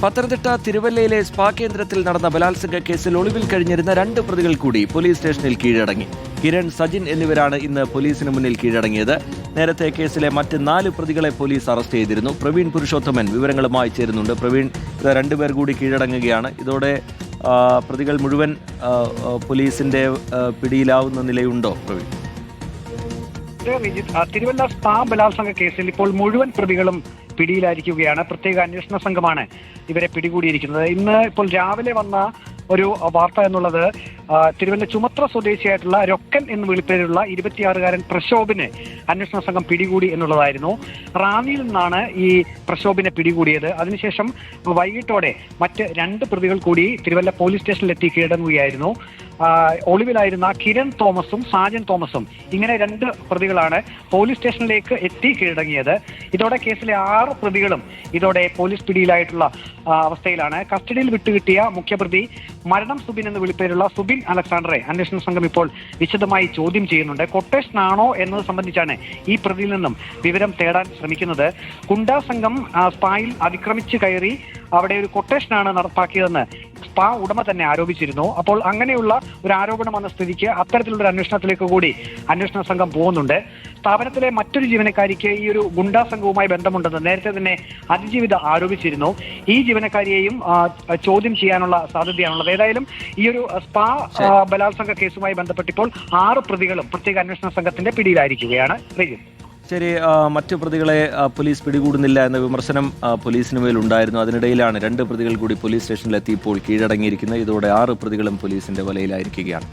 Pathanamthitta തിരുവല്ലയിലെ spa കേന്ദ്രത്തിൽ നടന്ന ബലാത്സംഗ കേസിൽ ഒളിവിൽ കഴിഞ്ഞിരുന്ന രണ്ട് പ്രതികൾ കൂടി പോലീസ് സ്റ്റേഷനിൽ കീഴടങ്ങി. കിരൺ സജിൻ എന്നിവരാണ് ഇന്ന് പോലീസിന് മുന്നിൽ കീഴടങ്ങിയത്. നേരത്തെ കേസിലെ മറ്റ് നാല് പ്രതികളെ പോലീസ് അറസ്റ്റ് ചെയ്തിരുന്നു. പ്രവീൺ പുരുഷോത്തമൻ വിവരങ്ങളുമായി ചേരുന്നുണ്ട്. പ്രവീൺ രണ്ടുപേർ കൂടി കീഴടങ്ങുകയാണ്. ഇതോടെ പ്രതികൾ മുഴുവൻ പോലീസിന്റെ പിടിയിലാവുന്ന നിലയുണ്ടോ പ്രവീൺ? തിരുവല്ല സ്പാ ബലാത്സംഗ കേസിൽ ഇപ്പോൾ മുഴുവൻ പ്രതികളും പിടിയിലായിരിക്കുകയാണ്. പ്രത്യേക അന്വേഷണ സംഘമാണ് ഇവരെ പിടികൂടിയിരിക്കുന്നത്. ഇന്ന് ഇപ്പോൾ രാവിലെ വന്ന ഒരു വാർത്ത എന്നുള്ളത് തിരുവല്ല ചുമത്ര സ്വദേശിയായിട്ടുള്ള രൊക്കൻ എന്ന് വിളിപ്പേരുള്ള ഇരുപത്തിയാറുകാരൻ പ്രശോഭിനെ അന്വേഷണ സംഘം പിടികൂടി എന്നുള്ളതായിരുന്നു. റാന്നിയിൽ നിന്നാണ് ഈ പ്രശോഭിനെ പിടികൂടിയത്. അതിനുശേഷം വൈകിട്ടോടെ മറ്റ് രണ്ട് പ്രതികൾ കൂടി തിരുവല്ല പോലീസ് സ്റ്റേഷനിലെത്തി കീഴടങ്ങുകയായിരുന്നു. ഒളിവിലായിരുന്ന കിരൺ തോമസും സാജൻ തോമസും ഇങ്ങനെ രണ്ട് പ്രതികളാണ് പോലീസ് സ്റ്റേഷനിലേക്ക് എത്തി കീഴടങ്ങിയത്. ഇതോടെ കേസിലെ ആറ് പ്രതികളും ഇതോടെ പോലീസ് പിടിയിലായിട്ടുള്ള അവസ്ഥയിലാണ്. കസ്റ്റഡിയിൽ വിട്ടുകിട്ടിയ മുഖ്യപ്രതി മരണം സുബിൻ എന്ന് വിളിപ്പേരുള്ള സുബിൻ അലക്സാണ്ടറെ അന്വേഷണ സംഘം ഇപ്പോൾ വിശദമായി ചോദ്യം ചെയ്യുന്നുണ്ട്. കൊട്ടേഷൻ ആണോ എന്നത് സംബന്ധിച്ചാണ് ഈ പ്രതിയിൽ നിന്നും വിവരം തേടാൻ ശ്രമിക്കുന്നത്. ഗുണ്ടാ സംഘം സ്പായിൽ അതിക്രമിച്ച് കയറി അവിടെ ഒരു കൊട്ടേഷനാണ് നടപ്പാക്കിയതെന്ന് സ്പാ ഉടമ തന്നെ ആരോപിച്ചിരുന്നു. അപ്പോൾ അങ്ങനെയുള്ള ഒരു ആരോപണം വന്ന സ്ഥിതിക്ക് അത്തരത്തിലുള്ള അന്വേഷണത്തിലേക്ക് കൂടി അന്വേഷണ സംഘം പോകുന്നുണ്ട്. സ്ഥാപനത്തിലെ മറ്റൊരു ജീവനക്കാരിക്ക് ഈ ഒരു ഗുണ്ടാ സംഘവുമായി ബന്ധമുണ്ടെന്ന് നേരത്തെ തന്നെ അതിജീവിത ആരോപിച്ചിരുന്നു. ഈ ജീവനക്കാരിയെയും ചോദ്യം ചെയ്യാനുള്ള സാധ്യതയാണുള്ളത്. ഏതായാലും ഈ ഒരു സ്പാ ബലാത്സംഗ കേസുമായി ബന്ധപ്പെട്ടിപ്പോൾ ആറ് പ്രതികളും പ്രത്യേക അന്വേഷണ സംഘത്തിന്റെ പിടിയിലായിരിക്കുകയാണ്. ശരി മറ്റു പ്രതികളെ പോലീസ് പിടികൂടുന്നില്ല എന്ന വിമർശനം പോലീസിന് മേൽ ഉണ്ടായിരുന്നു. അതിനിടയിലാണ് രണ്ട് പ്രതികൾ കൂടി പോലീസ് സ്റ്റേഷനിലെത്തി ഇപ്പോൾ കീഴടങ്ങിയിരിക്കുന്നത്. ഇതോടെ ആറ് പ്രതികളും പോലീസിന്റെ വലയിലായിരിക്കുകയാണ്.